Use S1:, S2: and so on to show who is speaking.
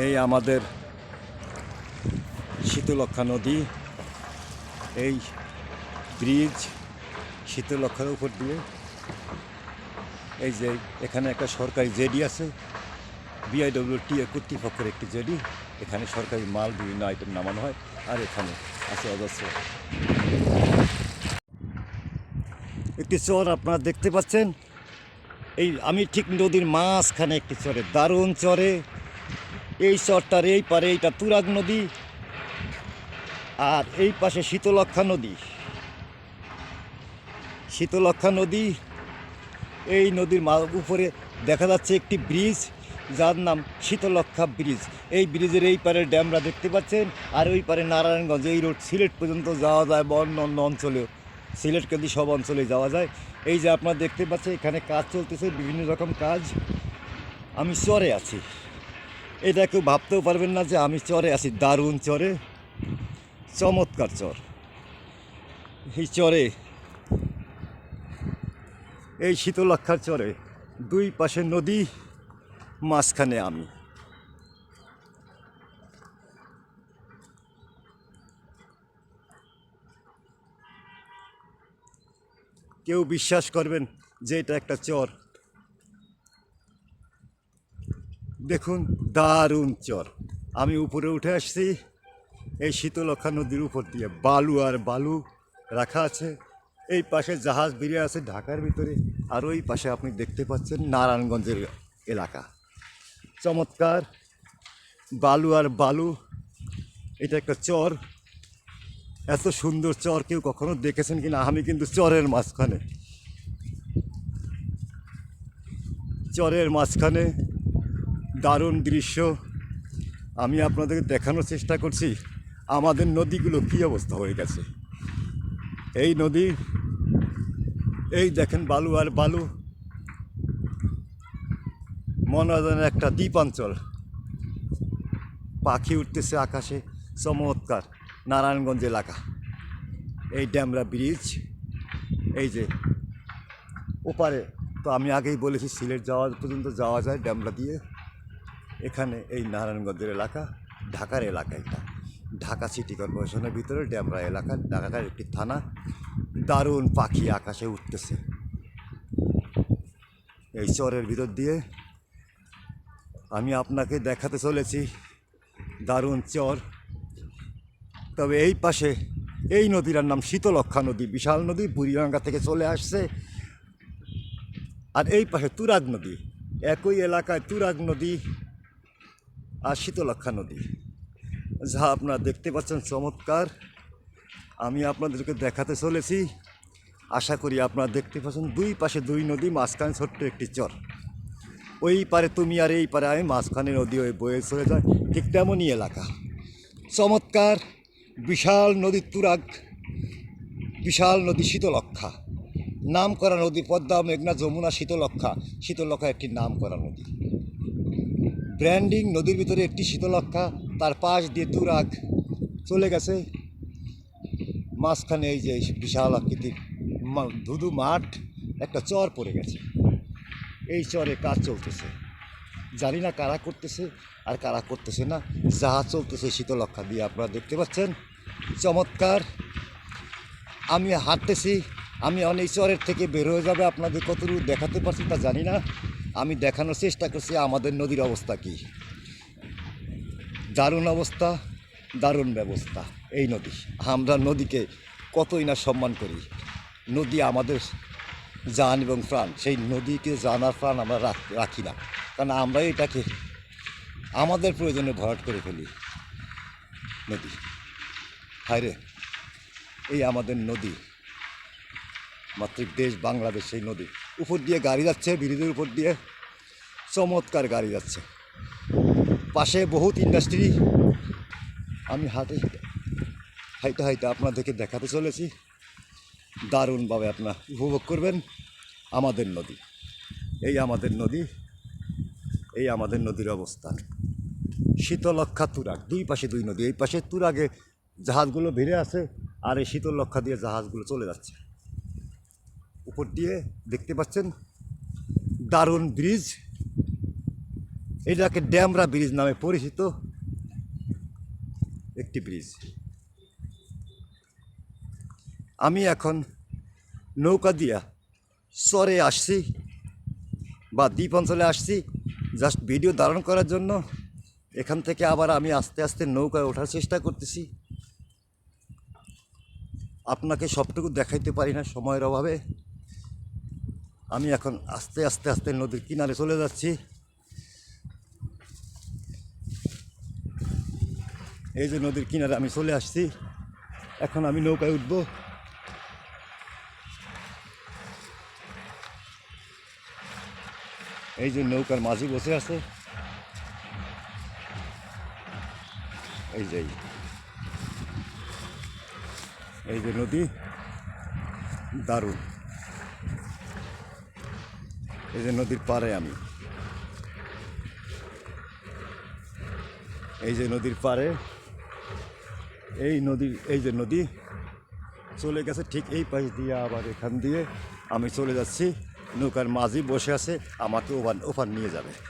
S1: এই আমাদের শীতলক্ষা নদী, এই ব্রিজ শীতলক্ষার উপর দিয়ে। এই যে এখানে একটা সরকারি জেডি আছে বিআইডব্লিউটি এর কর্তৃপক্ষের একটি জেডি। এখানে সরকারি মাল বিভিন্ন আইটেম নামানো হয় আর এখানে আছে অজস্র। একটি চর আপনারা দেখতে পাচ্ছেন। এই আমি ঠিক নদীর মাঝখানে একটি চরে দারুণ চরে। এই চরটার এই পারে এইটা তুরাগ নদী আর এই পাশে শীতলক্ষা নদী। শীতলক্ষা নদী, এই নদীর উপরে দেখা যাচ্ছে একটি ব্রিজ, যার নাম শীতলক্ষা ব্রিজ। এই ব্রিজের এই পারে ড্যামরা দেখতে পাচ্ছেন, আর ওই পারে নারায়ণগঞ্জ, এই রোড সিলেট পর্যন্ত যাওয়া যায় বা অন্য অঞ্চলেও। সিলেট কেন্দ্রিক সব অঞ্চলে যাওয়া যায়। এই যে আপনারা দেখতে পাচ্ছেন, এখানে কাজ চলতেছে, বিভিন্ন রকম কাজ। আমি চরে আছি। এটা কেউ ভাবতেও পারবেন না যে আমি চরে আছি, দারুণ চরে। চমৎকার চর। এই চরে, এই শীতলক্ষার চরে, দুই পাশে নদী, মাঝখানে আমি। কেউ বিশ্বাস করবেন যে এটা একটা চর। দেখুন, দারুণ চর। আমি উপরে উঠে আসছি, এই শীতলক্ষা নদীর উপর দিয়ে বালু আর বালু রাখা আছে। এই পাশে জাহাজ বেরিয়ে আছে ঢাকার ভিতরে, আর ওই পাশে আপনি দেখতে পাচ্ছেন নারায়ণগঞ্জের এলাকা। চমৎকার, বালু আর বালু, এটা একটা চর। এত সুন্দর চর কেউ কখনো দেখেছেন কিনা? আমি কিন্তু চরের মাঝখানে। চরের মাঝখানে দারুণ দৃশ্য। আমি আপনাদেরকে দেখানোর চেষ্টা করছি, আমাদের নদীগুলো কী অবস্থা হয়ে গেছে। এই নদী, এই দেখেন বালু আর বালু। মনে একটা দ্বীপাঞ্চল। পাখি উঠতেছে আকাশে, চমৎকার। নারায়ণগঞ্জ এলাকা। এই ড্যামরা ব্রিজ, এই যে ওপারে। তো আমি আগেই বলেছি, সিলেট যাওয়া পর্যন্ত যাওয়া যায় ড্যামরা দিয়ে। এখানে এই নারায়ণগঞ্জের এলাকা, ঢাকার এলাকা এটা। ঢাকা সিটি কর্পোরেশনের ভিতরে ড্যামরা এলাকা, ঢাকার একটি থানা, দারুণ পাখি আকাশে উঠতেছে। এই চরের ভিতর দিয়ে আমি আপনাকে দেখাতে চলেছি দারুণ চর। তবে এই পাশে এই নদীটার নাম শীতলক্ষা নদী, বিশাল নদী, বুড়িগঙ্গা থেকে চলে আসছে। আর এই পাশে তুরাগ নদী, একই এলাকায় তুরাগ নদী আর শীতলক্ষা নদী। যা আপনারা দেখতে পাচ্ছেন চমৎকার। আমি আপনাদেরকে দেখাতে চলেছি। আশা করি আপনারা দেখতে পাচ্ছেন দুই পাশে দুই নদী, মাঝখানে ছোট্ট একটি চর। ওই পারে তুমি আর এই পারে আমি, মাঝখানে নদী ওই বয়ে চলে যায়। ঠিক তেমনই এলাকা। চমৎকার, বিশাল নদী তুরাগ, বিশাল নদী শীতলক্ষা নাম করা নদী পদ্মা, মেঘনা, যমুনা শীতলক্ষা শীতলক্ষা একটি নাম করা নদী। ব্র্যান্ডিং নদীর ভিতরে একটি শীতলক্ষা তার পাশ দিয়ে তুরাগ চলে গেছে। মাঝখানে এই যে বিশাল আকৃতির ধুধু মাঠ, একটা চর পড়ে গেছে। এই চরে কাজ চলতেছে। জানি না কারা করতেছে আর কারা করতেছে না। জাহাজ চলতেছে শীতলক্ষা দিয়ে আপনারা দেখতে পাচ্ছেন। চমৎকার। আমি হাঁটতেছি, আমি অনেক চরের থেকে বের হয়ে যাবে, আপনাদের কতটুকু দেখাতে পারছি তা জানি না। আমি দেখানোর চেষ্টা করছি, আমাদের নদীর অবস্থা কী? দারুণ অবস্থা, দারুণ ব্যবস্থা এই নদী। আমরা নদীকে কতই না সম্মান করি। নদী আমাদের জান এবং প্রাণ। সেই নদীকে জানার প্রাণ আমরা রাখ- না। কারণ আমরা এটাকে আমাদের প্রয়োজনে ভরাট করে ফেলি নদী। হায় রে, এই আমাদের নদী। মাতৃক দেশ বাংলাদেশ, সেই নদী। উপর দিয়ে গাড়ি যাচ্ছে ব্রিজের উপর দিয়ে চমৎকার গাড়ি যাচ্ছে। পাশে বহুত ইন্ডাস্ট্রি আমি হাতে হাইতে হাইতে আপনাদেরকে দেখাতে চলেছি। দারুণভাবে আপনার উপভোগ করবেন আমাদের নদী। এই আমাদের নদী, এই আমাদের নদীর অবস্থান শীতলক্ষা তুরাগ, দুই পাশে দুই নদী, এই পাশে তুরাগে জাহাজগুলো ভিড়ে আছে আর এই শীতলক্ষা দিয়ে জাহাজগুলো চলে যাচ্ছে। উপর দিয়ে দেখতে পাচ্ছেন দারুণ ব্রিজ। এটাকে ড্যামরা ব্রিজ নামে পরিচিত একটি ব্রিজ। আমি এখন নৌকা দিয়া চরে আসছি বা দ্বীপ অঞ্চলে আসছি জাস্ট ভিডিও ধারণ করার জন্য। এখান থেকে আবার আমি আস্তে আস্তে নৌকায় ওঠার চেষ্টা করতেছি। আপনাকে সবটুকু দেখাইতে পারি না সময়ের অভাবে। আমি এখন আস্তে আস্তে আস্তে নদীর কিনারে চলে যাচ্ছি। এই যে নদীর কিনারে আমি চলে আসছি। এখন আমি নৌকায় উঠবো। এই যে নৌকার মাঝি বসে আছে। এই যে এই। যে নদী। দারুণ। এই যে নদীর পারে আমি। এই যে নদীর পারে এই নদীর এই যে নদী চলে গেছে ঠিক এই পাশ দিয়ে আবার এখান দিয়ে আমি চলে যাচ্ছি। নৌকার মাঝি বসে আছে, আমাকে ওভার ওভার নিয়ে যাবে।